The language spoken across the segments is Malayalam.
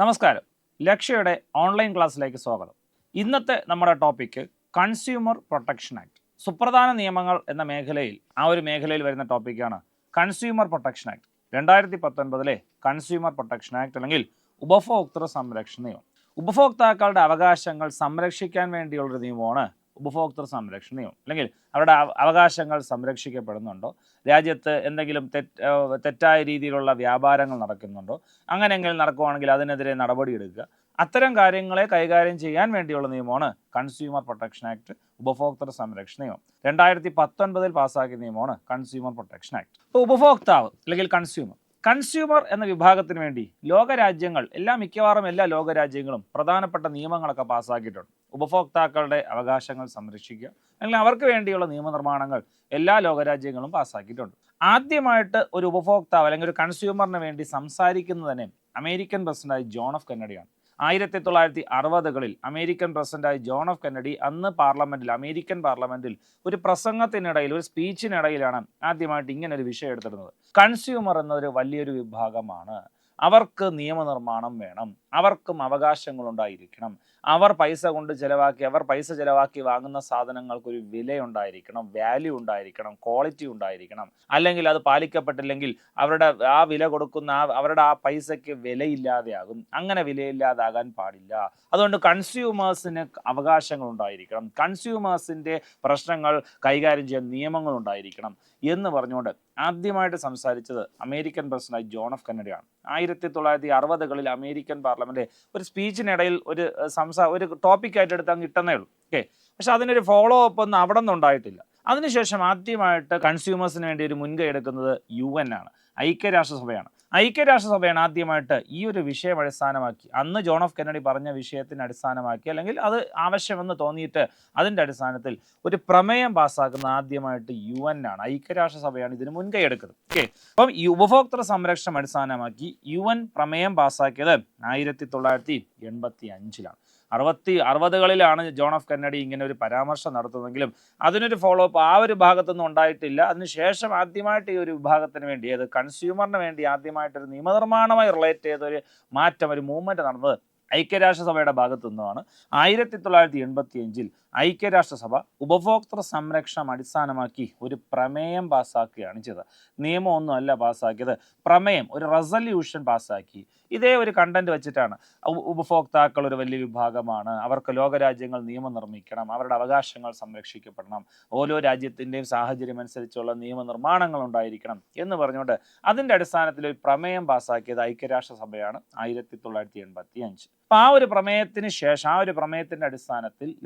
നമസ്കാരം. ലക്ഷ്യയുടെ ഓൺലൈൻ ക്ലാസ്സിലേക്ക് സ്വാഗതം. ഇന്നത്തെ നമ്മുടെ ടോപ്പിക്ക് കൺസ്യൂമർ പ്രൊട്ടക്ഷൻ ആക്ട് സുപ്രധാന നിയമങ്ങൾ എന്ന മേഖലയിൽ ആ ഒരു മേഖലയിൽ വരുന്ന ടോപ്പിക്കാണ് കൺസ്യൂമർ പ്രൊട്ടക്ഷൻ ആക്ട് രണ്ടായിരത്തി പത്തൊൻപതിലെ കൺസ്യൂമർ പ്രൊട്ടക്ഷൻ ആക്ട് അല്ലെങ്കിൽ ഉപഭോക്തൃ സംരക്ഷണ നിയമം. ഉപഭോക്താക്കളുടെ അവകാശങ്ങൾ സംരക്ഷിക്കാൻ വേണ്ടിയുള്ളൊരു നിയമമാണ് ഉപഭോക്തൃ സംരക്ഷണയോ അല്ലെങ്കിൽ അവരുടെ അവകാശങ്ങൾ സംരക്ഷിക്കപ്പെടുന്നുണ്ടോ? രാജ്യത്ത് എന്തെങ്കിലും തെറ്റ് തെറ്റായ രീതിയിലുള്ള വ്യാപാരങ്ങൾ നടക്കുന്നുണ്ടോ? അങ്ങനെയെങ്കിലും നടക്കുവാണെങ്കിൽ അതിനെതിരെ നടപടിയെടുക്കുക. അത്തരം കാര്യങ്ങളെ കൈകാര്യം ചെയ്യാൻ വേണ്ടിയുള്ള നിയമമാണ് കൺസ്യൂമർ പ്രൊട്ടക്ഷൻ ആക്ട് ഉപഭോക്തൃ സംരക്ഷണ നിയമം. രണ്ടായിരത്തി പത്തൊൻപതിൽ പാസ്സാക്കിയ നിയമമാണ് കൺസ്യൂമർ പ്രൊട്ടക്ഷൻ ആക്ട് ഇപ്പോൾ ഉപഭോക്താവ് അല്ലെങ്കിൽ കൺസ്യൂമർ കൺസ്യൂമർ എന്ന വിഭാഗത്തിന് വേണ്ടി ലോകരാജ്യങ്ങൾ എല്ലാ മിക്കവാറും എല്ലാ ലോകരാജ്യങ്ങളും പ്രധാനപ്പെട്ട നിയമങ്ങളൊക്കെ പാസ്സാക്കിയിട്ടുണ്ട്. ഉപഭോക്താക്കളുടെ അവകാശങ്ങൾ സംരക്ഷിക്കുക. അല്ലെങ്കിൽ അവർക്ക് വേണ്ടിയുള്ള നിയമനിർമ്മാണങ്ങൾ എല്ലാ ലോകരാജ്യങ്ങളും പാസ്സാക്കിയിട്ടുണ്ട്. ആദ്യമായിട്ട് ഒരു ഉപഭോക്താവ് അല്ലെങ്കിൽ ഒരു കൺസ്യൂമറിന് വേണ്ടി സംസാരിക്കുന്നത് തന്നെ അമേരിക്കൻ പ്രസിഡന്റായി ജോൺ എഫ് കെന്നഡിയാണ്. ആയിരത്തി തൊള്ളായിരത്തി അറുപതുകളിൽ അമേരിക്കൻ പ്രസിഡന്റായി ജോൺ എഫ് കെന്നഡി അന്ന് പാർലമെന്റിൽ അമേരിക്കൻ പാർലമെന്റിൽ ഒരു പ്രസംഗത്തിനിടയിൽ ഒരു സ്പീച്ചിനിടയിലാണ് ആദ്യമായിട്ട് ഇങ്ങനെ ഒരു വിഷയം എടുത്തിരുന്നത്. കൺസ്യൂമർ എന്നൊരു വലിയൊരു വിഭാഗമാണ്. അവർക്ക് നിയമനിർമ്മാണം വേണം. അവർക്കും അവകാശങ്ങൾ ഉണ്ടായിരിക്കണം അവർ പൈസ കൊണ്ട് ചിലവാക്കി അവർ പൈസ ചിലവാക്കി വാങ്ങുന്ന സാധനങ്ങൾക്കൊരു വില ഉണ്ടായിരിക്കണം വാല്യൂ ഉണ്ടായിരിക്കണം ക്വാളിറ്റി ഉണ്ടായിരിക്കണം. അല്ലെങ്കിൽ അത് പാലിക്കപ്പെട്ടില്ലെങ്കിൽ അവരുടെ ആ വില കൊടുക്കുന്ന അവരുടെ ആ പൈസയ്ക്ക് വിലയില്ലാതെയാകും. അങ്ങനെ വിലയില്ലാതാകാൻ പാടില്ല. അതുകൊണ്ട് കൺസ്യൂമേഴ്സിന് അവകാശങ്ങൾ ഉണ്ടായിരിക്കണം. കൺസ്യൂമേഴ്സിന്റെ പ്രശ്നങ്ങൾ കൈകാര്യം ചെയ്യാൻ നിയമങ്ങൾ ഉണ്ടായിരിക്കണം എന്ന് പറഞ്ഞുകൊണ്ട് ആദ്യമായിട്ട് സംസാരിച്ചത് അമേരിക്കൻ പ്രസിഡന്റ് ജോൺ എഫ് കന്നഡയാണ്. ആയിരത്തി തൊള്ളായിരത്തി അറുപതുകളിൽ അമേരിക്കൻ പാർലമെന്റ് ഒരു സ്പീച്ചിനിടയിൽ ഒരു ഏഹ്, സംസാ ഒരു ടോപ്പിക്കായിട്ട് എടുത്ത് അങ്ങ് കിട്ടുന്നേ ഉള്ളൂ. ഓക്കെ പക്ഷെ അതിനൊരു ഫോളോ അപ്പ് ഒന്നും അവിടെ നിന്നും ഉണ്ടായിട്ടില്ല. അതിനുശേഷം ആദ്യമായിട്ട് കൺസ്യൂമേഴ്സിന് വേണ്ടി ഒരു മുൻകൈ എടുക്കുന്നത് യു എൻ ആണ്. ഐക്യരാഷ്ട്രസഭയാണ്. ഐക്യരാഷ്ട്രസഭയാണ് ആദ്യമായിട്ട് ഈ ഒരു വിഷയം അടിസ്ഥാനമാക്കി അന്ന് ജോൺ ഓഫ് കെന്നഡി പറഞ്ഞ വിഷയത്തിന് അടിസ്ഥാനമാക്കി അല്ലെങ്കിൽ അത് ആവശ്യമെന്ന് തോന്നിയിട്ട് അതിന്റെ അടിസ്ഥാനത്തിൽ ഒരു പ്രമേയം പാസ്സാക്കുന്ന ആദ്യമായിട്ട് യു എൻ ആണ്. ഐക്യരാഷ്ട്രസഭയാണ് ഇതിന് മുൻകൈ എടുക്കുന്നത്. ഓക്കെ അപ്പം ഈ ഉപഭോക്തൃ സംരക്ഷണം അടിസ്ഥാനമാക്കി യു എൻ പ്രമേയം പാസ്സാക്കിയത് ആയിരത്തി തൊള്ളായിരത്തി എൺപത്തി അഞ്ചിലാണ്. അറുപത്തി അറുപതുകളിലാണ് ജോൺ ഓഫ് കന്നഡി ഇങ്ങനെ ഒരു പരാമർശം നടത്തുന്നതെങ്കിലും അതിനൊരു ഫോളോ അപ്പ് ആ ഒരു ഭാഗത്തൊന്നും ഉണ്ടായിട്ടില്ല. അതിനുശേഷം ആദ്യമായിട്ട് ഈ ഒരു വിഭാഗത്തിന് വേണ്ടി അത് കൺസ്യൂമറിന് വേണ്ടി ആദ്യമായിട്ടൊരു നിയമനിർമ്മാണമായി റിലേറ്റ് ചെയ്ത ഒരു മാറ്റം ഒരു മൂവ്മെന്റ് നടന്നത് ഐക്യരാഷ്ട്രസഭയുടെ ഭാഗത്തു നിന്നുമാണ് ആയിരത്തി തൊള്ളായിരത്തി എൺപത്തി അഞ്ചിൽ ഐക്യരാഷ്ട്രസഭ ഉപഭോക്തൃ സംരക്ഷണം അടിസ്ഥാനമാക്കി ഒരു പ്രമേയം പാസ്സാക്കുകയാണ് ചെയ്തത്. നിയമമൊന്നുമല്ല പാസ്സാക്കിയത് പ്രമേയം ഒരു റെസല്യൂഷൻ പാസ്സാക്കി ഇതേ ഒരു കണ്ടന്റ് വെച്ചിട്ടാണ്. ഉപഭോക്താക്കൾ ഒരു വലിയ വിഭാഗമാണ്. അവർക്ക് ലോകരാജ്യങ്ങൾ നിയമം നിർമ്മിക്കണം. അവരുടെ അവകാശങ്ങൾ സംരക്ഷിക്കപ്പെടണം. ഓരോ രാജ്യത്തിന്റെയും സാഹചര്യം അനുസരിച്ചുള്ള നിയമനിർമ്മാണങ്ങൾ ഉണ്ടായിരിക്കണം എന്ന് പറഞ്ഞുകൊണ്ട് അതിന്റെ അടിസ്ഥാനത്തിൽ ഒരു പ്രമേയം പാസ്സാക്കിയത് ഐക്യരാഷ്ട്രസഭയാണ് ആയിരത്തി തൊള്ളായിരത്തി എൺപത്തി അഞ്ച്. അപ്പോൾ ആ ഒരു പ്രമേയത്തിന് ശേഷം ആ ഒരു പ്രമേയത്തിന്റെ അടിസ്ഥാനത്തിൽ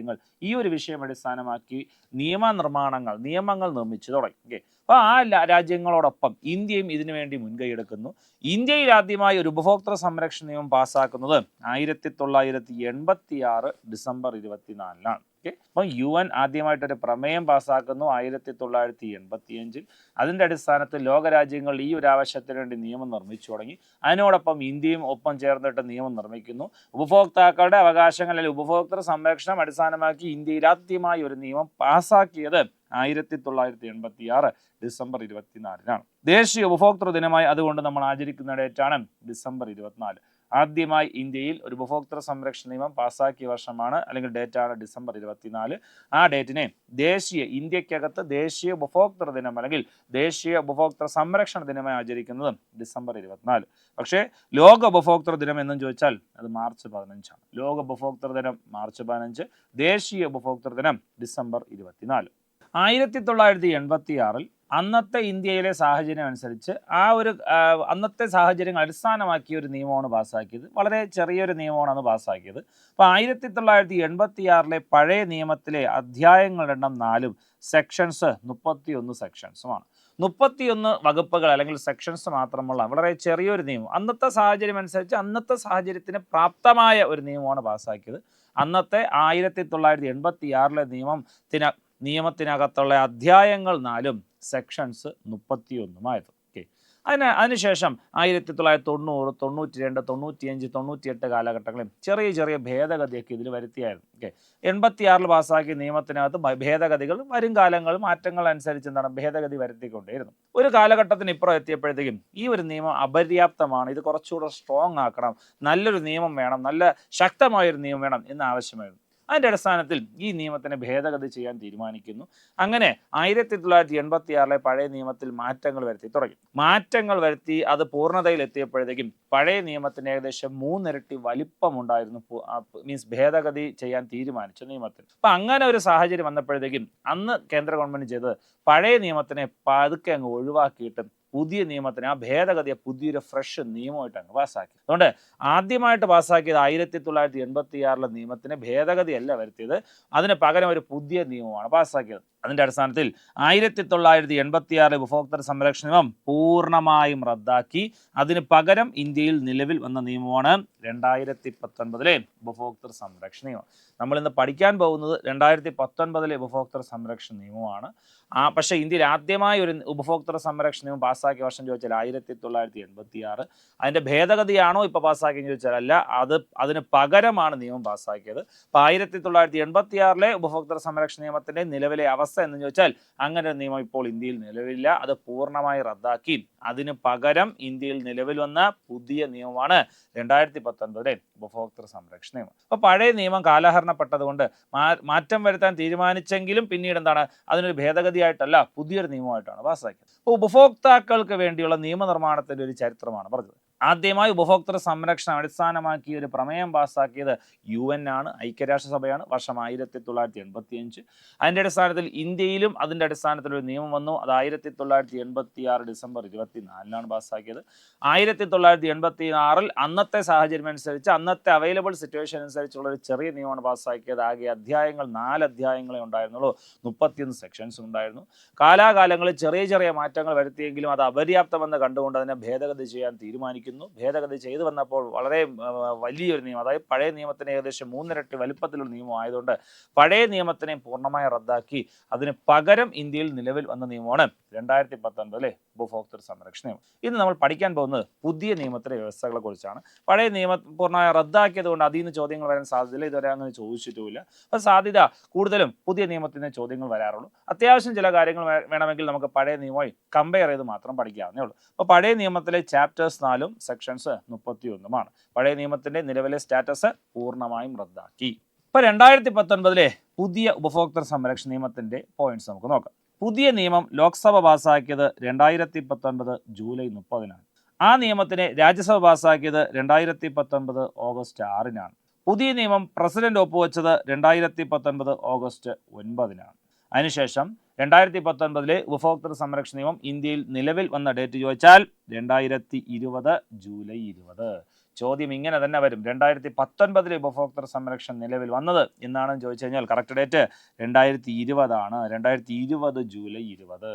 ലോകരാജ്യങ്ങൾ ഈ ഒരു വിഷയം അടിസ്ഥാനമാക്കി നിയമനിർമ്മാണങ്ങൾ നിയമങ്ങൾ നിർമ്മിച്ചു തുടങ്ങി. ഓക്കെ അപ്പോൾ ആ രാജ്യങ്ങളോടൊപ്പം ഇന്ത്യയും ഇതിനു വേണ്ടി മുൻകൈയെടുക്കുന്നു. ഇന്ത്യയിൽ ആദ്യമായി ഒരു ഉപഭോക്തൃ സംരക്ഷണ നിയമം പാസ്സാക്കുന്നത് ആയിരത്തി തൊള്ളായിരത്തി എൺപത്തി ആറ് ഡിസംബർ ഇരുപത്തിനാലിനാണ്. ഓക്കെ അപ്പം യു എൻ ആദ്യമായിട്ടൊരു പ്രമേയം പാസ്സാക്കുന്നു ആയിരത്തി തൊള്ളായിരത്തി എൺപത്തി അഞ്ചിൽ അതിന്റെ അടിസ്ഥാനത്തിൽ ലോകരാജ്യങ്ങൾ ഈ ഒരു ആവശ്യത്തിന് വേണ്ടി നിയമം നിർമ്മിച്ചു തുടങ്ങി. അതിനോടൊപ്പം ഇന്ത്യയും ഒപ്പം ചേർന്നിട്ട് നിയമം നിർമ്മിക്കുന്നു. ഉപഭോക്താക്കളുടെ അവകാശങ്ങൾ അല്ലെങ്കിൽ ഉപഭോക്തൃ സംരക്ഷണം അടിസ്ഥാനമാക്കി ഇന്ത്യയിൽ ആദ്യമായി ഒരു നിയമം പാസ്സാക്കിയത് ആയിരത്തി തൊള്ളായിരത്തി എൺപത്തി ആറ് ഡിസംബർ ഇരുപത്തിനാലിനാണ്. ദേശീയ ഉപഭോക്തൃ ദിനമായി അതുകൊണ്ട് നമ്മൾ ആചരിക്കുന്ന ഡേറ്റാണ് ഡിസംബർ ഇരുപത്തിനാല്. ആദ്യമായി ഇന്ത്യയിൽ ഒരു ഉപഭോക്തൃ സംരക്ഷണ നിയമം പാസാക്കിയ വർഷമാണ് അല്ലെങ്കിൽ ഡേറ്റാണ് ഡിസംബർ ഇരുപത്തിനാല്. ആ ഡേറ്റിനെ ദേശീയ ഇന്ത്യക്കകത്ത് ദേശീയ ഉപഭോക്തൃ ദിനം അല്ലെങ്കിൽ ദേശീയ ഉപഭോക്തൃ സംരക്ഷണ ദിനമായി ആചരിക്കുന്നത് ഡിസംബർ ഇരുപത്തിനാല്. പക്ഷേ ലോക ഉപഭോക്തൃ ദിനം എന്നും ചോദിച്ചാൽ അത് മാർച്ച് പതിനഞ്ചാണ്. ലോക ഉപഭോക്തൃ ദിനം മാർച്ച് പതിനഞ്ച് ദേശീയ ഉപഭോക്തൃ ദിനം ഡിസംബർ ഇരുപത്തിനാല്. ആയിരത്തി തൊള്ളായിരത്തി എൺപത്തി ആറിൽ അന്നത്തെ ഇന്ത്യയിലെ സാഹചര്യം അനുസരിച്ച് ആ ഒരു അന്നത്തെ സാഹചര്യങ്ങൾ അടിസ്ഥാനമാക്കിയ ഒരു നിയമമാണ് പാസ്സാക്കിയത്. വളരെ ചെറിയൊരു നിയമമാണ് അന്ന് പാസ്സാക്കിയത്. അപ്പോൾ ആയിരത്തി തൊള്ളായിരത്തി എൺപത്തി ആറിലെ പഴയ നിയമത്തിലെ അധ്യായങ്ങളുടെ എണ്ണം നാലും സെക്ഷൻസ് മുപ്പത്തി ഒന്ന് സെക്ഷൻസുമാണ് മുപ്പത്തിയൊന്ന് വകുപ്പുകൾ അല്ലെങ്കിൽ സെക്ഷൻസ് മാത്രമുള്ള വളരെ ചെറിയൊരു നിയമം. അന്നത്തെ സാഹചര്യം അനുസരിച്ച് അന്നത്തെ സാഹചര്യത്തിന് പ്രാപ്തമായ ഒരു നിയമമാണ് പാസ്സാക്കിയത്. അന്നത്തെ ആയിരത്തി തൊള്ളായിരത്തി എൺപത്തി ആറിലെ നിയമത്തിന് നിയമത്തിനകത്തുള്ള അധ്യായങ്ങൾ നാലും സെക്ഷൻസ് മുപ്പത്തിയൊന്നുമായത് ഓക്കെ അതിന് അതിനുശേഷം ആയിരത്തി തൊള്ളായിരത്തി തൊണ്ണൂറ് തൊണ്ണൂറ്റി രണ്ട് തൊണ്ണൂറ്റിയഞ്ച് തൊണ്ണൂറ്റിയെട്ട് കാലഘട്ടങ്ങളിൽ ചെറിയ ചെറിയ ഭേദഗതിയൊക്കെ ഇതിൽ വരുത്തിയായിരുന്നു. ഓക്കെ എൺപത്തിയാറിൽ പാസ്സാക്കിയ നിയമത്തിനകത്ത് ഭേദഗതികൾ വരും കാലങ്ങൾ മാറ്റങ്ങൾ അനുസരിച്ച് എന്താണ് ഭേദഗതി വരുത്തിക്കൊണ്ടേയിരുന്നു. ഒരു കാലഘട്ടത്തിന് ഇപ്പുറം എത്തിയപ്പോഴത്തേക്കും ഈ ഒരു നിയമം അപര്യാപ്തമാണ്. ഇത് കുറച്ചുകൂടെ സ്ട്രോങ് ആക്കണം. നല്ലൊരു നിയമം വേണം. നല്ല ശക്തമായൊരു നിയമം വേണം എന്ന് ആവശ്യമായിരുന്നു. അതിന്റെ അടിസ്ഥാനത്തിൽ ഈ നിയമത്തിന് ഭേദഗതി ചെയ്യാൻ തീരുമാനിക്കുന്നു. അങ്ങനെ ആയിരത്തി തൊള്ളായിരത്തി എൺപത്തി ആറിലെ പഴയ നിയമത്തിൽ മാറ്റങ്ങൾ വരുത്തി തുടങ്ങി. മാറ്റങ്ങൾ വരുത്തി അത് പൂർണതയിൽ എത്തിയപ്പോഴത്തേക്കും പഴയ നിയമത്തിന് ഏകദേശം മൂന്നിരട്ടി വലിപ്പമുണ്ടായിരുന്നു. മീൻസ് ഭേദഗതി ചെയ്യാൻ തീരുമാനിച്ച നിയമത്തിൽ അപ്പം അങ്ങനെ ഒരു സാഹചര്യം വന്നപ്പോഴത്തേക്കും അന്ന് കേന്ദ്ര ഗവൺമെന്റ് ചെയ്തത് പഴയ നിയമത്തിനെ പതുക്കെ അങ്ങ് ഒഴിവാക്കിയിട്ട് പുതിയ നിയമത്തിന് ആ ഭേദഗതിയെ പുതിയൊരു ഫ്രഷ് നിയമമായിട്ട് അങ്ങ് പാസ്സാക്കി അതുകൊണ്ട് ആദ്യമായിട്ട് പാസ്സാക്കിയത് ആയിരത്തി തൊള്ളായിരത്തി എൺപത്തി ആറിലെ നിയമത്തിന് ഭേദഗതിയല്ല വരുത്തിയത്. അതിന് പകരം ഒരു പുതിയ നിയമമാണ് പാസ്സാക്കിയത് അതിന്റെ അടിസ്ഥാനത്തിൽ ആയിരത്തി തൊള്ളായിരത്തി എൺപത്തി ആറിലെ ഉപഭോക്തൃ സംരക്ഷണ നിയമം പൂർണമായും റദ്ദാക്കി. അതിന് പകരം ഇന്ത്യയിൽ നിലവിൽ വന്ന നിയമമാണ് രണ്ടായിരത്തി പത്തൊൻപതിലെ ഉപഭോക്തൃ സംരക്ഷണ നിയമം. നമ്മൾ ഇന്ന് പഠിക്കാൻ പോകുന്നത് രണ്ടായിരത്തി പത്തൊൻപതിലെ ഉപഭോക്തൃ സംരക്ഷണ നിയമമാണ്. ആ പക്ഷേ ഇന്ത്യയിൽ ആദ്യമായി ഒരു ഉപഭോക്തൃ സംരക്ഷണ നിയമം പാസ്സാക്കിയ വർഷം ചോദിച്ചാൽ ആയിരത്തി തൊള്ളായിരത്തി എൺപത്തി ആറ് അതിന്റെ ഭേദഗതിയാണോ ഇപ്പോൾ പാസ്സാക്കിയെന്ന് ചോദിച്ചാൽ അല്ല അത് അതിന് പകരമാണ് നിയമം പാസ്സാക്കിയത്. അപ്പോൾ ആയിരത്തി തൊള്ളായിരത്തി എൺപത്തി ആറിലെ ഉപഭോക്തൃ സംരക്ഷണ നിയമത്തിന്റെ നിലവിലെ അവസ്ഥ എന്ന് ചോദിച്ചാൽ അങ്ങനെ ഒരു നിയമം ഇപ്പോൾ ഇന്ത്യയിൽ നിലവിലില്ല. അത് പൂർണമായി റദ്ദാക്കി. അതിന് പകരം ഇന്ത്യയിൽ നിലവിൽ വന്ന പുതിയ നിയമമാണ് രണ്ടായിരത്തി പത്തൊൻപതിലെ ഉപഭോക്തൃ സംരക്ഷണ നിയമം. അപ്പോൾ പഴയ നിയമം കാലഹരണപ്പെട്ടതുകൊണ്ട് കൊണ്ട് മാറ്റം വരുത്താൻ തീരുമാനിച്ചെങ്കിലും പിന്നീട് എന്താണ്? അതിനൊരു ഭേദഗതിയായിട്ടല്ല പുതിയൊരു നിയമമായിട്ടാണ് പാസ്സാക്കിയത് അപ്പോൾ ഉപഭോക്താക്കൾക്ക് വേണ്ടിയുള്ള നിയമനിർമ്മാണത്തിന്റെ ഒരു ചരിത്രമാണ് പറഞ്ഞത്. ആദ്യമായി ഉപഭോക്തൃ സംരക്ഷണം അടിസ്ഥാനമാക്കി ഒരു പ്രമേയം പാസ്സാക്കിയത് യു എൻ ആണ് ഐക്യരാഷ്ട്രസഭയാണ് വർഷം ആയിരത്തി തൊള്ളായിരത്തി എൺപത്തി അഞ്ച് അതിന്റെ അടിസ്ഥാനത്തിൽ ഇന്ത്യയിലും അതിന്റെ അടിസ്ഥാനത്തിൽ ഒരു നിയമം വന്നു. അത് ആയിരത്തി തൊള്ളായിരത്തി എൺപത്തി ആറ് ഡിസംബർ ഇരുപത്തി നാലിനാണ് പാസ്സാക്കിയത് ആയിരത്തി തൊള്ളായിരത്തി എൺപത്തി ആറിൽ അന്നത്തെ സാഹചര്യം അനുസരിച്ച് അന്നത്തെ അവൈലബിൾ സിറ്റുവേഷൻ അനുസരിച്ചുള്ള ഒരു ചെറിയ നിയമമാണ് പാസ്സാക്കിയത് ആകെ അധ്യായങ്ങൾ നാല് അധ്യായങ്ങളെ ഉണ്ടായിരുന്നുള്ളൂ. മുപ്പത്തിയൊന്ന് സെക്ഷൻസ് ഉണ്ടായിരുന്നു. കാലാകാലങ്ങളിൽ ചെറിയ ചെറിയ മാറ്റങ്ങൾ വരുത്തിയെങ്കിലും അത് അപര്യാപ്തമെന്ന് കണ്ടുകൊണ്ട് അതിനെ ഭേദഗതി ചെയ്യാൻ തീരുമാനിക്കുന്നു ഭേദഗതി ചെയ്തു വന്നപ്പോൾ വളരെ വലിയൊരു നിയമം അതായത് പഴയ നിയമത്തിന് ഏകദേശം മൂന്നിരട്ടി വലിപ്പത്തിലുള്ള നിയമം ആയതുകൊണ്ട് പഴയ നിയമത്തിനെ പൂർണമായി റദ്ദാക്കി. അതിന് പകരം ഇന്ത്യയിൽ നിലവിൽ വന്ന നിയമമാണ് രണ്ടായിരത്തി പത്തൊൻപതിലെ ഉപഭോക്തൃ സംരക്ഷണ നിയമം. ഇന്ന് നമ്മൾ പഠിക്കാൻ പോകുന്നത് പുതിയ നിയമത്തിലെ വ്യവസ്ഥകളെ കുറിച്ചാണ്. പഴയ നിയമം പൂർണമായി റദ്ദാക്കിയത് കൊണ്ട് അതിൽ നിന്ന് ചോദ്യങ്ങൾ വരാൻ സാധ്യതയില്ല. ഇതുവരെ അങ്ങനെ ചോദിച്ചിട്ടുമില്ല. അപ്പോൾ സാധ്യത കൂടുതലും പുതിയ നിയമത്തിന് ചോദ്യങ്ങൾ വരാറുള്ളൂ. അത്യാവശ്യം ചില കാര്യങ്ങൾ വേണമെങ്കിൽ നമുക്ക് പഴയ നിയമമായി കമ്പയർ ചെയ്ത് മാത്രം പഠിക്കാവുന്നേ ഉള്ളൂ. അപ്പോൾ പഴയ നിയമത്തിലെ ചാപ്റ്റേഴ്സ് നാലും സെക്ഷൻസ് മുപ്പത്തി ഒന്നുമാണ് പഴയ നിയമത്തിന്റെ നിലവിലെ സ്റ്റാറ്റസ് പൂർണമായും റദ്ദാക്കി. ഇപ്പൊ രണ്ടായിരത്തി പത്തൊൻപതിലെ പുതിയ ഉപഭോക്തൃ സംരക്ഷണ നിയമത്തിന്റെ പോയിന്റ്സ് നമുക്ക് നോക്കാം. പുതിയ നിയമം ലോക്സഭ പാസ്സാക്കിയത് രണ്ടായിരത്തി പത്തൊൻപത് ജൂലൈ മുപ്പതിനാണ്. ആ നിയമത്തിനെ രാജ്യസഭ പാസ്സാക്കിയത് രണ്ടായിരത്തി പത്തൊൻപത് ഓഗസ്റ്റ് ആറിനാണ്. പുതിയ നിയമം പ്രസിഡന്റ് ഒപ്പുവെച്ചത് രണ്ടായിരത്തി പത്തൊൻപത് ഓഗസ്റ്റ് ഒൻപതിനാണ്. അതിനുശേഷം രണ്ടായിരത്തി പത്തൊൻപതിലെ ഉപഭോക്തൃ സംരക്ഷണ നിയമം ഇന്ത്യയിൽ നിലവിൽ വന്ന ഡേറ്റ് ചോദിച്ചാൽ രണ്ടായിരത്തി ഇരുപത് ജൂലൈ ഇരുപത്. ചോദ്യം ഇങ്ങനെ തന്നെ വരും. രണ്ടായിരത്തി പത്തൊൻപതിലെ ഉപഭോക്തൃ സംരക്ഷണം നിലവിൽ വന്നത് എന്നാണെന്ന് ചോദിച്ചു കഴിഞ്ഞാൽ കറക്റ്റ് ഡേറ്റ് രണ്ടായിരത്തി ഇരുപതാണ് രണ്ടായിരത്തി ഇരുപത് ജൂലൈ ഇരുപത്.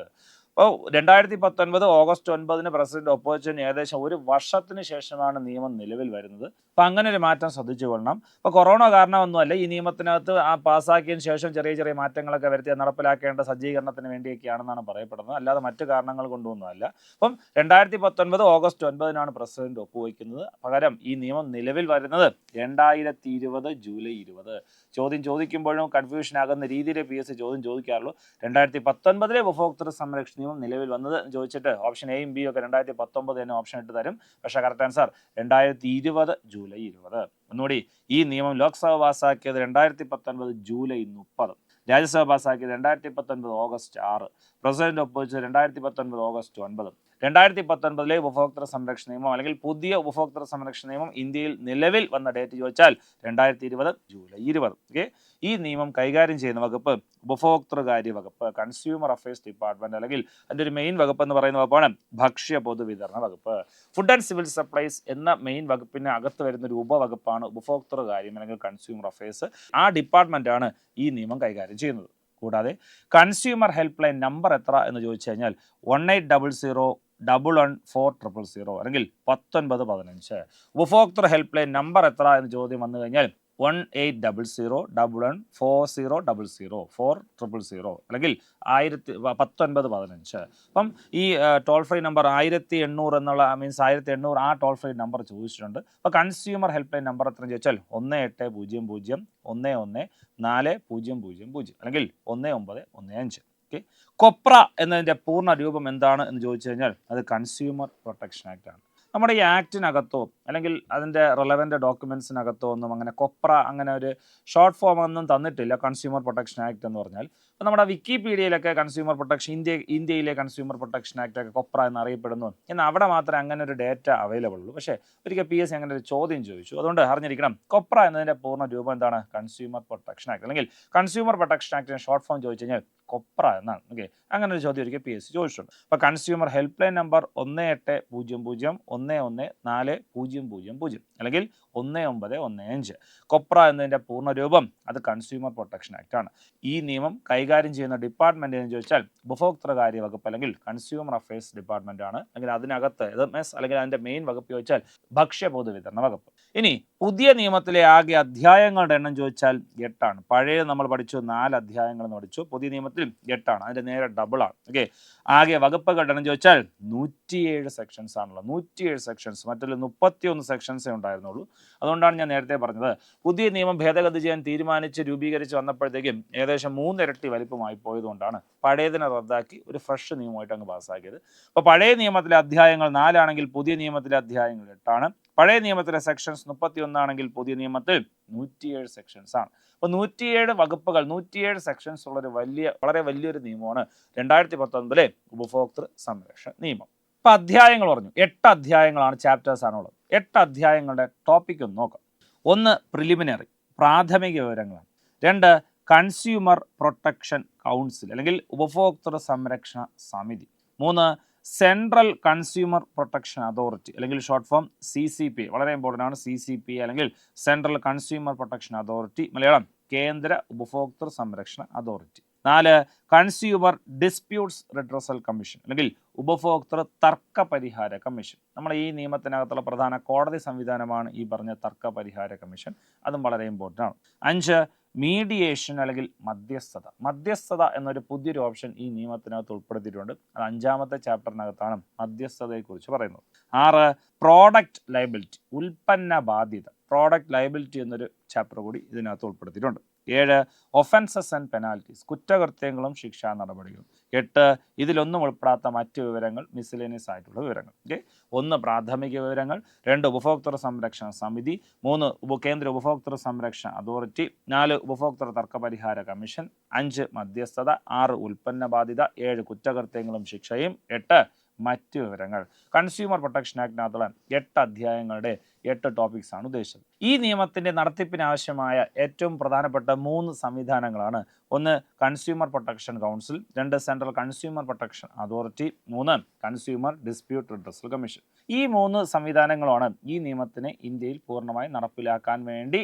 അപ്പോൾ രണ്ടായിരത്തി പത്തൊൻപത് ഓഗസ്റ്റ് ഒൻപതിന് പ്രസിഡന്റ് ഒപ്പുവെച്ചതിന് ഏകദേശം ഒരു വർഷത്തിന് ശേഷമാണ് നിയമം നിലവിൽ വരുന്നത്. അപ്പം അങ്ങനെ ഒരു മാറ്റം ശ്രദ്ധിച്ചു കൊള്ളണം. അപ്പോൾ കൊറോണ കാരണമൊന്നുമല്ല ഈ നിയമത്തിനകത്ത് ആ പാസ്സാക്കിയതിന് ശേഷം ചെറിയ ചെറിയ മാറ്റങ്ങളൊക്കെ വരുത്തി നടപ്പിലാക്കേണ്ട സജ്ജീകരണത്തിന് വേണ്ടിയൊക്കെയാണെന്നാണ് പറയപ്പെടുന്നത്. അല്ലാതെ മറ്റു കാരണങ്ങൾ കൊണ്ടൊന്നുമല്ല. അപ്പം രണ്ടായിരത്തി പത്തൊൻപത് ഓഗസ്റ്റ് ഒൻപതിനാണ് പ്രസിഡന്റ് ഒപ്പുവയ്ക്കുന്നത് പകരം ഈ നിയമം നിലവിൽ വരുന്നത് രണ്ടായിരത്തി ഇരുപത് ജൂലൈ ഇരുപത്. ചോദ്യം ചോദിക്കുമ്പോഴും കൺഫ്യൂഷൻ ആകുന്ന രീതിയിൽ പി എസ് സി ചോദ്യം ചോദിക്കാറുള്ളൂ. രണ്ടായിരത്തി പത്തൊൻപതിലെ ഉപഭോക്തൃ സംരക്ഷണ നിയമം നിലവിൽ വന്നത് ചോദിച്ചിട്ട് ഓപ്ഷൻ എയും ബിയും ഒക്കെ രണ്ടായിരത്തി പത്തൊമ്പത് തന്നെ ഓപ്ഷൻ ഇട്ട് തരും. പക്ഷേ കറക്റ്റ് ആൻസർ രണ്ടായിരത്തി ഇരുപത് ജൂലൈ ഇരുപത്. ഒന്നുകൂടി ഈ നിയമം ലോക്സഭ പാസ്സാക്കിയത് രണ്ടായിരത്തി പത്തൊൻപത് ജൂലൈ മുപ്പത്. രാജ്യസഭ പാസ്സാക്കിയത് രണ്ടായിരത്തി പത്തൊൻപത് ഓഗസ്റ്റ് ആറ്. പ്രസിഡന്റ് ഒപ്പുവെച്ചത് രണ്ടായിരത്തി പത്തൊൻപത് ഓഗസ്റ്റ് ഒൻപത്. രണ്ടായിരത്തി പത്തൊൻപതിലെ ഉപഭോക്തൃ സംരക്ഷണ നിയമം അല്ലെങ്കിൽ പുതിയ ഉപഭോക്തൃ സംരക്ഷണ നിയമം ഇന്ത്യയിൽ നിലവിൽ വന്ന ഡേറ്റ് ചോദിച്ചാൽ രണ്ടായിരത്തി ഇരുപത് ജൂലൈ ഇരുപത്. ഓക്കെ ഈ നിയമം കൈകാര്യം ചെയ്യുന്ന വകുപ്പ് ഉപഭോക്തൃകാര്യ വകുപ്പ് കൺസ്യൂമർ അഫയേഴ്സ് ഡിപ്പാർട്ട്മെന്റ് അല്ലെങ്കിൽ അതിന്റെ ഒരു മെയിൻ വകുപ്പ് എന്ന് പറയുന്ന വകുപ്പാണ് ഭക്ഷ്യ പൊതുവിതരണ വകുപ്പ്. ഫുഡ് ആൻഡ് സിവിൽ സപ്ലൈസ് എന്ന മെയിൻ വകുപ്പിന് അകത്ത് വരുന്ന ഒരു ഉപവകുപ്പാണ് ഉപഭോക്തൃകാര്യം അല്ലെങ്കിൽ കൺസ്യൂമർ അഫയേഴ്സ് ആ ഡിപ്പാർട്ട്മെന്റ് ആണ് ഈ നിയമം കൈകാര്യം ചെയ്യുന്നത്. കൂടാതെ കൺസ്യൂമർ ഹെൽപ്പ് ലൈൻ നമ്പർ എത്ര എന്ന് ചോദിച്ചു കഴിഞ്ഞാൽ one eight double zero double one four triple zero അല്ലെങ്കിൽ പത്തൊൻപത് പതിനഞ്ച്. ഉപഭോക്തൃ ഹെൽപ്പ് ലൈൻ നമ്പർ എത്ര എന്ന് ചോദ്യം വന്നു കഴിഞ്ഞാൽ one eight double zero double one four zero double zero four triple zero അല്ലെങ്കിൽ ആയിരത്തി പത്തൊൻപത് പതിനഞ്ച്. അപ്പം ഈ ടോൾ ഫ്രീ നമ്പർ ആയിരത്തി എണ്ണൂറ് എന്നുള്ള മീൻസ് ആയിരത്തി എണ്ണൂറ് ആ ടോൾ ഫ്രീ നമ്പർ ചോദിച്ചിട്ടുണ്ട്. അപ്പോൾ കൺസ്യൂമർ ഹെൽപ്പ് ലൈൻ നമ്പർ എത്ര ചോദിച്ചാൽ ഒന്ന് എട്ട് പൂജ്യം പൂജ്യം ഒന്ന് ഒന്ന് നാല് പൂജ്യം പൂജ്യം പൂജ്യം അല്ലെങ്കിൽ ഒന്ന് ഒമ്പത് ഒന്ന് അഞ്ച്. ഓക്കെ. കൊപ്ര എന്നതിന്റെ പൂർണ രൂപം എന്താണ് എന്ന് ചോദിച്ചു കഴിഞ്ഞാൽ അത് കൺസ്യൂമർ പ്രൊട്ടക്ഷൻ ആക്ട് ആണ്. നമ്മുടെ ഈ ആക്ടിനകത്തോ അല്ലെങ്കിൽ അതിന്റെ റെലവന്റ് ഡോക്യുമെൻസിനകത്തോ ഒന്നും അങ്ങനെ കൊപ്ര അങ്ങനെ ഒരു ഷോർട്ട് ഫോം ഒന്നും തന്നിട്ടില്ല കൺസ്യൂമർ പ്രൊട്ടക്ഷൻ ആക്ട് എന്ന് പറഞ്ഞാൽ. അപ്പോൾ നമ്മുടെ വിക്കിപീഡിയയിലൊക്കെ കൺസ്യൂമർ പ്രൊട്ടക്ഷൻ ഇന്ത്യ ഇന്ത്യയിലെ കൺസ്യൂമർ പ്രൊട്ടക്ഷൻ ആക്ട് ഒക്കെ കൊപ്ര എന്നറിയപ്പെടുന്നു. എന്ന് അവിടെ മാത്രമേ അങ്ങനെ ഒരു ഡേറ്റ അവൈലബിൾ ഉള്ളൂ. പക്ഷേ ഒരിക്കൽ പി എസ് അങ്ങനെ ഒരു ചോദ്യം ചോദിച്ചു. അതുകൊണ്ട് അറിഞ്ഞിരിക്കണം കൊപ്ര എന്നതിന്റെ പൂർണ രൂപം എന്താണ്? കൺസ്യൂമർ പ്രൊട്ടക്ഷൻ ആക്ട് അല്ലെങ്കിൽ കൺസ്യൂമർ പ്രൊട്ടക്ഷൻ ആക്ടിന് ഷോർട്ട് ഫോം ചോദിച്ചു കഴിഞ്ഞാൽ കൊപ്ര എന്നാണ്. ഓക്കെ അങ്ങനെ ഒരു ചോദ്യം ഒരിക്കൽ പി എസ് സി ചോദിച്ചിട്ടുണ്ട്. അപ്പോൾ കൺസ്യൂമർ ഹെൽപ്പ് ലൈൻ നമ്പർ ഒന്ന് എട്ട് പൂജ്യം പൂജ്യം ഒന്ന് ഒന്ന് നാല് പൂജ്യം പൂജ്യം പൂജ്യം അല്ലെങ്കിൽ ഒന്ന് ഒമ്പത് ഒന്ന് അഞ്ച്. കൊപ്ര എന്നതിന്റെ പൂർണ രൂപം അത് കൺസ്യൂമർ പ്രൊട്ടക്ഷൻ ആക്ട് ആണ്. ഈ നിയമം കൈകാര്യം ചെയ്യുന്ന ഡിപ്പാർട്ട്മെന്റ് എന്ന് ചോദിച്ചാൽ ഉപഭോക്തൃകാര്യ വകുപ്പ് അല്ലെങ്കിൽ കൺസ്യൂമർ അഫയേഴ്സ് ഡിപ്പാർട്ട്മെന്റ് ആണ്. അല്ലെങ്കിൽ അതിനകത്ത് എസ് അല്ലെങ്കിൽ അതിന്റെ മെയിൻ വകുപ്പ് ചോദിച്ചാൽ ഭക്ഷ്യ പൊതുവിതരണ വകുപ്പ്. ഇനി പുതിയ നിയമത്തിലെ ആകെ അധ്യായങ്ങളുടെ എണ്ണം ചോദിച്ചാൽ എട്ടാണ്. പഴയ നമ്മൾ പഠിച്ചു നാല് അധ്യായങ്ങൾ എന്ന് പഠിച്ചു. പുതിയ നിയമത്തിൽ എട്ടാണ്. അതിന്റെ നേരെ ഡബിൾ ആണ്. ഓക്കെ ആകെ വകുപ്പുകളുടെ എണ്ണം ചോദിച്ചാൽ നൂറ്റിയേഴ് സെക്ഷൻസ് ആണല്ലോ നൂറ്റിയേഴ് സെക്ഷൻസ് മറ്റുള്ള മുപ്പത്തിയൊന്ന് സെക്ഷൻസേ ഉണ്ടായിരുന്നുള്ളൂ. അതുകൊണ്ടാണ് ഞാൻ നേരത്തെ പറഞ്ഞത്. പുതിയ നിയമം ഭേദഗതി ചെയ്യാൻ തീരുമാനിച്ച് രൂപീകരിച്ച് വന്നപ്പോഴത്തേക്കും ഏകദേശം മൂന്നിരട്ടി വലിപ്പമായി പോയതുകൊണ്ടാണ് പഴയതിനെ റദ്ദാക്കി ഒരു ഫ്രഷ് നിയമമായിട്ട് അങ്ങ് പാസ്സാക്കിയത്. അപ്പോൾ പഴയ നിയമത്തിലെ അധ്യായങ്ങൾ നാലാണെങ്കിൽ പുതിയ നിയമത്തിലെ അധ്യായങ്ങൾ എട്ടാണ്. പഴയ നിയമത്തിലെ സെക്ഷൻസ് മുപ്പത്തി ഒന്നാണെങ്കിൽ പുതിയ നിയമത്തിൽ നൂറ്റിയേഴ് സെക്ഷൻസ് ആണ്. അപ്പോൾ നൂറ്റിയേഴ് വകുപ്പുകൾ നൂറ്റിയേഴ് സെക്ഷൻസ് ഉള്ള ഒരു വലിയ വളരെ വലിയൊരു നിയമമാണ് രണ്ടായിരത്തി പത്തൊൻപതിലെ ഉപഭോക്തൃ സംരക്ഷണ നിയമം. അപ്പോൾ അധ്യായങ്ങൾ പറഞ്ഞു. എട്ട് അധ്യായങ്ങളാണ് ചാപ്റ്റേഴ്സ് ആണുള്ളത്. എട്ട് അധ്യായങ്ങളുടെ ടോപ്പിക് ഒന്ന് നോക്കാം. ഒന്ന് പ്രിലിമിനറി പ്രാഥമിക വിവരങ്ങളാണ്. രണ്ട് കൺസ്യൂമർ പ്രൊട്ടക്ഷൻ കൗൺസിൽ അല്ലെങ്കിൽ ഉപഭോക്തൃ സംരക്ഷണ സമിതി. മൂന്ന് സെൻട്രൽ കൺസ്യൂമർ പ്രൊട്ടക്ഷൻ അതോറിറ്റി അല്ലെങ്കിൽ short form C C P വളരെ ഇമ്പോർട്ടന്റ് ആണ് സി സി പി അല്ലെങ്കിൽ central consumer protection authority Malayalam കേന്ദ്ര ഉപഭോക്തൃ സംരക്ഷണ അതോറിറ്റി നാല് കൺസ്യൂമർ ഡിസ്പ്യൂട്ട്സ് റിഡ്രസൽ കമ്മീഷൻ അല്ലെങ്കിൽ ഉപഭോക്തൃ തർക്ക പരിഹാര കമ്മീഷൻ നമ്മൾ ഈ നിയമത്തിനകത്തുള്ള പ്രധാന കോടതി സംവിധാനമാണ് ഈ പറഞ്ഞ തർക്ക പരിഹാര കമ്മീഷൻ അതും വളരെ ഇമ്പോർട്ടന്റ് ആണ്. അഞ്ച് മീഡിയേഷൻ അല്ലെങ്കിൽ മധ്യസ്ഥത. മധ്യസ്ഥത എന്നൊരു പുതിയൊരു ഓപ്ഷൻ ഈ നിയമത്തിനകത്ത് ഉൾപ്പെടുത്തിയിട്ടുണ്ട്. അത് അഞ്ചാമത്തെ ചാപ്റ്ററിനകത്താണ് മധ്യസ്ഥതയെക്കുറിച്ച് പറയുന്നത്. ആറ് പ്രോഡക്റ്റ് ലയബിലിറ്റി ഉൽപ്പന്ന ബാധ്യത. പ്രോഡക്റ്റ് ലയബിലിറ്റി എന്നൊരു ചാപ്റ്റർ കൂടി ഇതിനകത്ത് ഉൾപ്പെടുത്തിയിട്ടുണ്ട്. ഏഴ് ഒഫൻസസ് ആൻഡ് പെനാൽറ്റീസ് കുറ്റകൃത്യങ്ങളും ശിക്ഷാ നടപടികളും. എട്ട് ഇതിലൊന്നും ഉൾപ്പെടാത്ത മറ്റ് വിവരങ്ങൾ മിസിലേനിയസ് ആയിട്ടുള്ള വിവരങ്ങൾ. ഓക്കെ ഒന്ന് പ്രാഥമിക വിവരങ്ങൾ. രണ്ട് ഉപഭോക്തൃ സംരക്ഷണ സമിതി. മൂന്ന് കേന്ദ്ര ഉപഭോക്തൃ സംരക്ഷണ അതോറിറ്റി. നാല് ഉപഭോക്തൃ തർക്ക പരിഹാര കമ്മീഷൻ. അഞ്ച് മധ്യസ്ഥത. ആറ് ഉൽപ്പന്ന ബാധ്യത ഏഴ് കുറ്റകൃത്യങ്ങളും ശിക്ഷയും. എട്ട് മറ്റ് വിവരങ്ങൾ. കൺസ്യൂമർ പ്രൊട്ടക്ഷൻ ആക്ടിനകത്തുള്ള എട്ട് അധ്യായങ്ങളുടെ എട്ട് ടോപ്പിക്സ് ആണ് ഉദ്ദേശിച്ചത്. ഈ നിയമത്തിന്റെ നടത്തിപ്പിനാവശ്യമായ ഏറ്റവും പ്രധാനപ്പെട്ട മൂന്ന് സംവിധാനങ്ങളാണ് ഒന്ന് കൺസ്യൂമർ പ്രൊട്ടക്ഷൻ കൗൺസിൽ രണ്ട് സെൻട്രൽ കൺസ്യൂമർ പ്രൊട്ടക്ഷൻ അതോറിറ്റി മൂന്ന് കൺസ്യൂമർ ഡിസ്പ്യൂട്ട് റിഡ്രസൽ കമ്മീഷൻ ഈ മൂന്ന് സംവിധാനങ്ങളാണ് ഈ നിയമത്തിനെ ഇന്ത്യയിൽ പൂർണമായി നടപ്പിലാക്കാൻ വേണ്ടി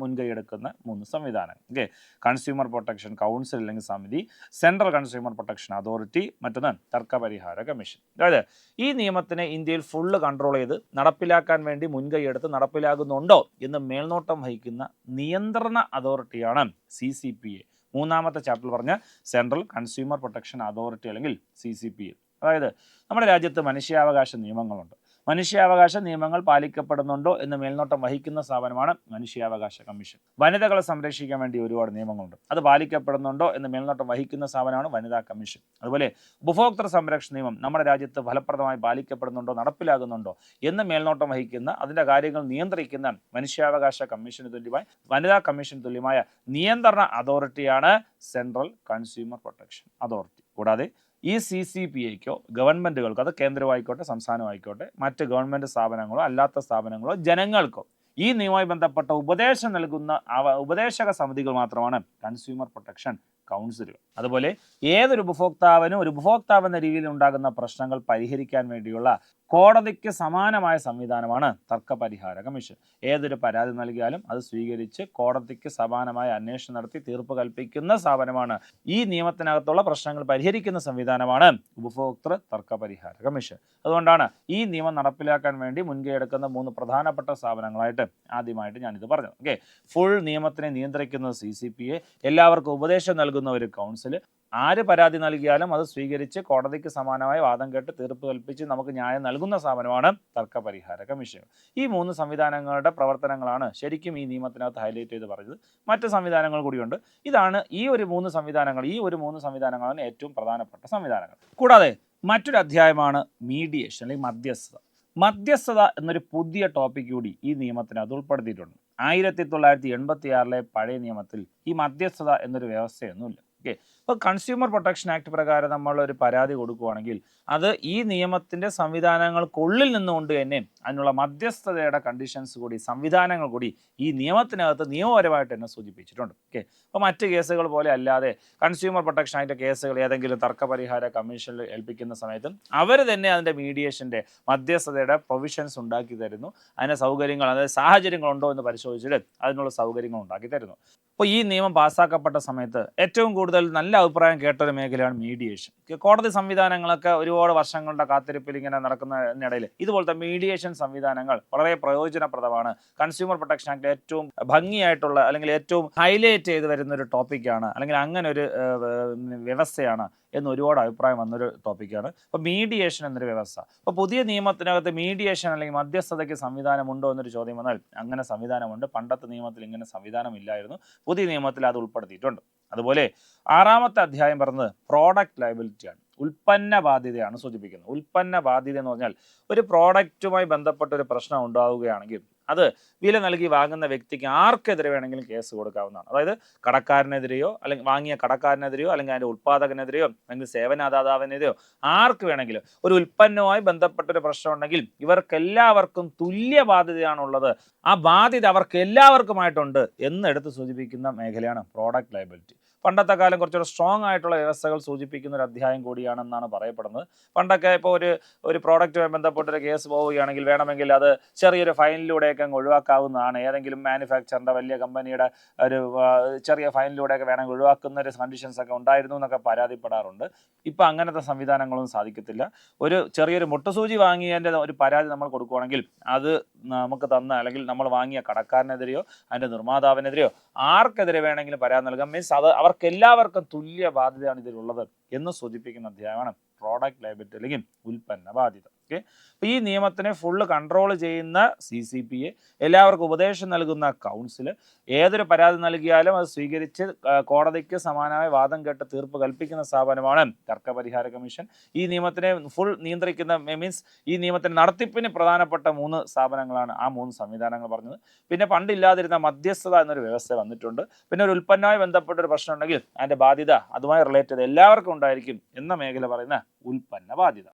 മുൻകൈയെടുക്കുന്ന മൂന്ന് സംവിധാനം ഓക്കെ കൺസ്യൂമർ പ്രൊട്ടക്ഷൻ കൗൺസിൽ അല്ലെങ്കിൽ സമിതി സെൻട്രൽ കൺസ്യൂമർ പ്രൊട്ടക്ഷൻ അതോറിറ്റി മറ്റൊന്ന് തർക്കപരിഹാര കമ്മീഷൻ അതായത് ഈ നിയമത്തിനെ ഇന്ത്യയിൽ ഫുള്ള് കൺട്രോൾ ചെയ്ത് നടപ്പിലാക്കാൻ വേണ്ടി മുൻകൈയെടുത്ത് നടപ്പിലാകുന്നുണ്ടോ എന്ന് മേൽനോട്ടം വഹിക്കുന്ന നിയന്ത്രണ അതോറിറ്റിയാണ് സി സി പി എ മൂന്നാമത്തെ ചാപ്റ്റർ പറഞ്ഞ സെൻട്രൽ കൺസ്യൂമർ പ്രൊട്ടക്ഷൻ അതോറിറ്റി അല്ലെങ്കിൽ സി സി പി അതായത് നമ്മുടെ രാജ്യത്ത് മനുഷ്യാവകാശ നിയമങ്ങളുണ്ട്. മനുഷ്യാവകാശ നിയമങ്ങൾ പാലിക്കപ്പെടുന്നുണ്ടോ എന്ന് മേൽനോട്ടം വഹിക്കുന്ന സ്ഥാപനമാണ് മനുഷ്യാവകാശ കമ്മീഷൻ. വനിതകളെ സംരക്ഷിക്കാൻ വേണ്ടി ഒരുപാട് നിയമങ്ങളുണ്ട്. അത് പാലിക്കപ്പെടുന്നുണ്ടോ എന്ന് മേൽനോട്ടം വഹിക്കുന്ന സ്ഥാപനമാണ് വനിതാ കമ്മീഷൻ. അതുപോലെ ഉപഭോക്തൃ സംരക്ഷണ നിയമം നമ്മുടെ രാജ്യത്ത് ഫലപ്രദമായി പാലിക്കപ്പെടുന്നുണ്ടോ നടപ്പിലാകുന്നുണ്ടോ എന്ന് മേൽനോട്ടം വഹിക്കുന്ന അതിന്റെ കാര്യങ്ങൾ നിയന്ത്രിക്കുന്ന മനുഷ്യാവകാശ കമ്മീഷന് തുല്യമായി വനിതാ കമ്മീഷൻ തുല്യമായ നിയന്ത്രണ അതോറിറ്റിയാണ് സെൻട്രൽ കൺസ്യൂമർ പ്രൊട്ടക്ഷൻ അതോറിറ്റി. കൂടാതെ ഈ സി സി പി ഐക്കോ ഗവൺമെന്റുകൾക്കോ അത് കേന്ദ്രമായിക്കോട്ടെ സംസ്ഥാനമായിക്കോട്ടെ മറ്റ് ഗവൺമെന്റ് സ്ഥാപനങ്ങളോ അല്ലാത്ത സ്ഥാപനങ്ങളോ ജനങ്ങൾക്കോ ഈ നിയമവുമായി ബന്ധപ്പെട്ട ഉപദേശം നൽകുന്ന ഉപദേശക സമിതികൾ മാത്രമാണ്. കൺസ്യൂമർ പ്രൊട്ടക്ഷൻ കൗൺസിലുകൾ അതുപോലെ ഏതൊരു ഉപഭോക്താവിനും ഒരു ഉപഭോക്താവ് എന്ന രീതിയിൽ ഉണ്ടാകുന്ന പ്രശ്നങ്ങൾ പരിഹരിക്കാൻ വേണ്ടിയുള്ള കോടതിക്ക് സമാനമായ സംവിധാനമാണ് തർക്ക പരിഹാര കമ്മീഷൻ. ഏതൊരു പരാതി നൽകിയാലും അത് സ്വീകരിച്ച് കോടതിക്ക് സമാനമായ അന്വേഷണം നടത്തി തീർപ്പ് കൽപ്പിക്കുന്ന സ്ഥാപനമാണ്. ഈ നിയമത്തിനകത്തുള്ള പ്രശ്നങ്ങൾ പരിഹരിക്കുന്ന സംവിധാനമാണ് ഉപഭോക്തൃ തർക്ക പരിഹാര കമ്മീഷൻ. അതുകൊണ്ടാണ് ഈ നിയമം നടപ്പിലാക്കാൻ വേണ്ടി മുൻകൈ എടുക്കുന്ന മൂന്ന് പ്രധാനപ്പെട്ട സ്ഥാപനങ്ങളായിട്ട് ആദ്യമായിട്ട് ഞാനിത് പറഞ്ഞത്. ഓക്കെ ഫുൾ നിയമത്തിനെ നിയന്ത്രിക്കുന്നത് സി എല്ലാവർക്കും ഉപദേശം നൽകുന്ന ഒരു കൗൺസിൽ ആര് പരാതി നൽകിയാലും അത് സ്വീകരിച്ച് കോടതിക്ക് സമാനമായ വാദം കേട്ട് തീർപ്പ് കൽപ്പിച്ച് നമുക്ക് ന്യായം നൽകുന്ന സ്ഥാപനമാണ് തർക്ക പരിഹാര കമ്മീഷൻ ഈ മൂന്ന് സംവിധാനങ്ങളുടെ പ്രവർത്തനങ്ങളാണ് ശരിക്കും ഈ നിയമത്തിനകത്ത് ഹൈലൈറ്റ് ചെയ്ത് പറഞ്ഞത്. മറ്റ് സംവിധാനങ്ങൾ കൂടിയുണ്ട്. ഇതാണ് ഈ ഒരു മൂന്ന് സംവിധാനങ്ങൾ ഈ ഒരു മൂന്ന് സംവിധാനങ്ങളാണ് ഏറ്റവും പ്രധാനപ്പെട്ട സംവിധാനങ്ങൾ. കൂടാതെ മറ്റൊരു അധ്യായമാണ് മീഡിയേഷൻ അല്ലെങ്കിൽ മധ്യസ്ഥത. മധ്യസ്ഥത എന്നൊരു പുതിയ ടോപ്പിക് കൂടി ഈ നിയമത്തിനകത്ത് ഉൾപ്പെടുത്തിയിട്ടുണ്ട്. ആയിരത്തി തൊള്ളായിരത്തി എൺപത്തി ആറിലെ പഴയ നിയമത്തിൽ ഈ മധ്യസ്ഥത എന്നൊരു വ്യവസ്ഥയൊന്നുമില്ല. ഓക്കെ ഇപ്പോൾ കൺസ്യൂമർ പ്രൊട്ടക്ഷൻ ആക്ട് പ്രകാരം നമ്മൾ ഒരു പരാതി കൊടുക്കുകയാണെങ്കിൽ അത് ഈ നിയമത്തിന്റെ സംവിധാനങ്ങൾക്കുള്ളിൽ നിന്നുകൊണ്ട് തന്നെ അതിനുള്ള മധ്യസ്ഥതയുടെ കണ്ടീഷൻസ് കൂടി സംവിധാനങ്ങൾ കൂടി ഈ നിയമത്തിനകത്ത് നിയമപരമായിട്ട് തന്നെ സൂചിപ്പിച്ചിട്ടുണ്ട്. ഓക്കെ അപ്പോൾ മറ്റ് കേസുകൾ പോലെ അല്ലാതെ കൺസ്യൂമർ പ്രൊട്ടക്ഷൻ ആക്ട് കേസുകൾ ഏതെങ്കിലും തർക്കപരിഹാര കമ്മീഷനിൽ ഏൽപ്പിക്കുന്ന സമയത്ത് അവർ തന്നെ അതിന്റെ മീഡിയേഷന്റെ മധ്യസ്ഥതയുടെ പ്രൊവിഷൻസ് ഉണ്ടാക്കി തരുന്നു. അതിന്റെ സൗകര്യങ്ങൾ അതായത് സാഹചര്യങ്ങളുണ്ടോ എന്ന് പരിശോധിച്ചിട്ട് അതിനുള്ള സൗകര്യങ്ങൾ ഉണ്ടാക്കി തരുന്നു. അപ്പോൾ ഈ നിയമം പാസ്സാക്കപ്പെട്ട സമയത്ത് ഏറ്റവും കൂടുതൽ നല്ല അഭിപ്രായം കേട്ടൊരു മേഖലയാണ് മീഡിയേഷൻ കോടതി സംവിധാനങ്ങളൊക്കെ ഒരുപാട് വർഷങ്ങളുടെ കാത്തിരിപ്പിൽ ഇങ്ങനെ നടക്കുന്നതിനിടയിൽ ഇതുപോലത്തെ മീഡിയേഷൻ സംവിധാനങ്ങൾ വളരെ പ്രയോജനപ്രദമാണ്. കൺസ്യൂമർ പ്രൊട്ടക്ഷൻ ആക്ട് ഏറ്റവും ഭംഗിയായിട്ടുള്ള അല്ലെങ്കിൽ ഏറ്റവും ഹൈലൈറ്റ് ചെയ്ത് വരുന്ന ഒരു ടോപ്പിക്കാണ് അല്ലെങ്കിൽ അങ്ങനെ ഒരു വ്യവസ്ഥയാണ് എന്ന് ഒരുപാട് അഭിപ്രായം വന്നൊരു ടോപ്പിക്കാണ് അപ്പോൾ മീഡിയേഷൻ എന്നൊരു വ്യവസ്ഥ. അപ്പോൾ പുതിയ നിയമത്തിനകത്ത് മീഡിയേഷൻ അല്ലെങ്കിൽ മധ്യസ്ഥതയ്ക്ക് സംവിധാനമുണ്ടോ എന്നൊരു ചോദ്യം വന്നാൽ അങ്ങനെ സംവിധാനമുണ്ട്. പണ്ടത്തെ നിയമത്തിൽ ഇങ്ങനെ സംവിധാനം ഇല്ലായിരുന്നു പുതിയ നിയമത്തിൽ അത് ഉൾപ്പെടുത്തിയിട്ടുണ്ട്. അതുപോലെ ആറാമത്തെ അധ്യായം പറഞ്ഞത് പ്രോഡക്റ്റ് ലയബിലിറ്റിയാണ് ഉൽപ്പന്ന ബാധ്യതയാണ് സൂചിപ്പിക്കുന്നത്. ഉൽപ്പന്ന ബാധ്യത എന്ന് പറഞ്ഞാൽ ഒരു പ്രോഡക്റ്റുമായി ബന്ധപ്പെട്ട ഒരു പ്രശ്നം ഉണ്ടാവുകയാണെങ്കിൽ അത് വില നൽകി വാങ്ങുന്ന വ്യക്തിക്ക് ആർക്കെതിരെ വേണമെങ്കിലും കേസ് കൊടുക്കാവുന്നതാണ്. അതായത് കടക്കാരനെതിരെയോ അല്ലെങ്കിൽ വാങ്ങിയ കടക്കാരനെതിരെയോ അല്ലെങ്കിൽ അതിന്റെ ഉൽപ്പാദകനെതിരെയോ അല്ലെങ്കിൽ സേവനദാതാവിനെതിരെയോ ആർക്ക് വേണമെങ്കിലും ഒരു ഉൽപ്പന്നവുമായി ബന്ധപ്പെട്ട ഒരു പ്രശ്നം ഉണ്ടെങ്കിൽ ഇവർക്കെല്ലാവർക്കും തുല്യ ബാധ്യതയാണുള്ളത് ആ ബാധ്യത അവർക്ക് എല്ലാവർക്കുമായിട്ടുണ്ട് എന്ന് എടുത്ത് സൂചിപ്പിക്കുന്ന മേഖലയാണ് പ്രോഡക്റ്റ് ലയബിലിറ്റി പണ്ടത്തെ കാലം കുറച്ചുകൂടെ സ്ട്രോങ് ആയിട്ടുള്ള വ്യവസ്ഥകൾ സൂചിപ്പിക്കുന്ന ഒരു അധ്യായം കൂടിയാണെന്നാണ് പറയപ്പെടുന്നത്. പണ്ടൊക്കെ ഇപ്പോൾ ഒരു ഒരു പ്രോഡക്റ്റുമായി ബന്ധപ്പെട്ടൊരു കേസ് പോവുകയാണെങ്കിൽ വേണമെങ്കിൽ അത് ചെറിയൊരു ഫൈനിലൂടെയൊക്കെ അങ്ങ് ഒഴിവാക്കാവുന്നതാണ്. ഏതെങ്കിലും മാനുഫാക്ചറിന്റെ വലിയ കമ്പനിയുടെ ഒരു ചെറിയ ഫൈനിലൂടെയൊക്കെ വേണമെങ്കിൽ ഒഴിവാക്കുന്ന ഒരു കണ്ടീഷൻസ് ഒക്കെ ഉണ്ടായിരുന്നു എന്നൊക്കെ പരാതിപ്പെടാറുണ്ട്. ഇപ്പം അങ്ങനത്തെ സംവിധാനങ്ങളൊന്നും സാധിക്കത്തില്ല. ഒരു ചെറിയൊരു മുട്ടസൂചി വാങ്ങിയതിന്റെ ഒരു പരാതി നമ്മൾ കൊടുക്കുകയാണെങ്കിൽ അത് നമുക്ക് തന്ന അല്ലെങ്കിൽ നമ്മൾ വാങ്ങിയ കടക്കാരനെതിരെയോ അതിന്റെ നിർമ്മാതാവിനെതിരെയോ ആർക്കെതിരെ വേണമെങ്കിലും പരാതി നൽകാം. മീൻസ് അത് അവർക്ക് എല്ലാവർക്കും തുല്യ ബാധ്യതയാണ് ഇതിലുള്ളത് എന്ന് സൂചിപ്പിക്കുന്ന അധ്യായമാണ് പ്രോഡക്റ്റ് ലയബിലിറ്റി അല്ലെങ്കിൽ ഉൽപ്പന്ന ബാധ്യത. ഓക്കെ അപ്പോൾ ഈ നിയമത്തിനെ ഫുള്ള് കൺട്രോൾ ചെയ്യുന്ന സി സി പി എ എല്ലാവർക്കും ഉപദേശം നൽകുന്ന കൗൺസിൽ ഏതൊരു പരാതി നൽകിയാലും അത് സ്വീകരിച്ച് കോടതിക്ക് സമാനമായ വാദം കേട്ട് തീർപ്പ് കൽപ്പിക്കുന്ന സ്ഥാപനമാണ് തർക്ക പരിഹാര കമ്മീഷൻ. ഈ നിയമത്തിനെ ഫുൾ നിയന്ത്രിക്കുന്ന മീൻസ് ഈ നിയമത്തിന്റെ നടത്തിപ്പിന് പ്രധാനപ്പെട്ട മൂന്ന് സ്ഥാപനങ്ങളാണ് ആ മൂന്ന് സംവിധാനങ്ങൾ പറഞ്ഞത്. പിന്നെ പണ്ടില്ലാതിരുന്ന മധ്യസ്ഥത എന്നൊരു വ്യവസ്ഥ വന്നിട്ടുണ്ട്. പിന്നെ ഒരു ഉൽപ്പന്നവുമായി ബന്ധപ്പെട്ട ഒരു പ്രശ്നം ഉണ്ടെങ്കിൽ അതിന്റെ ബാധ്യത അതുമായി റിലേറ്റഡ് എല്ലാവർക്കും ഉണ്ടായിരിക്കും എന്ന മേഖല പറയുന്ന ഉൽപ്പന്ന ബാധ്യത.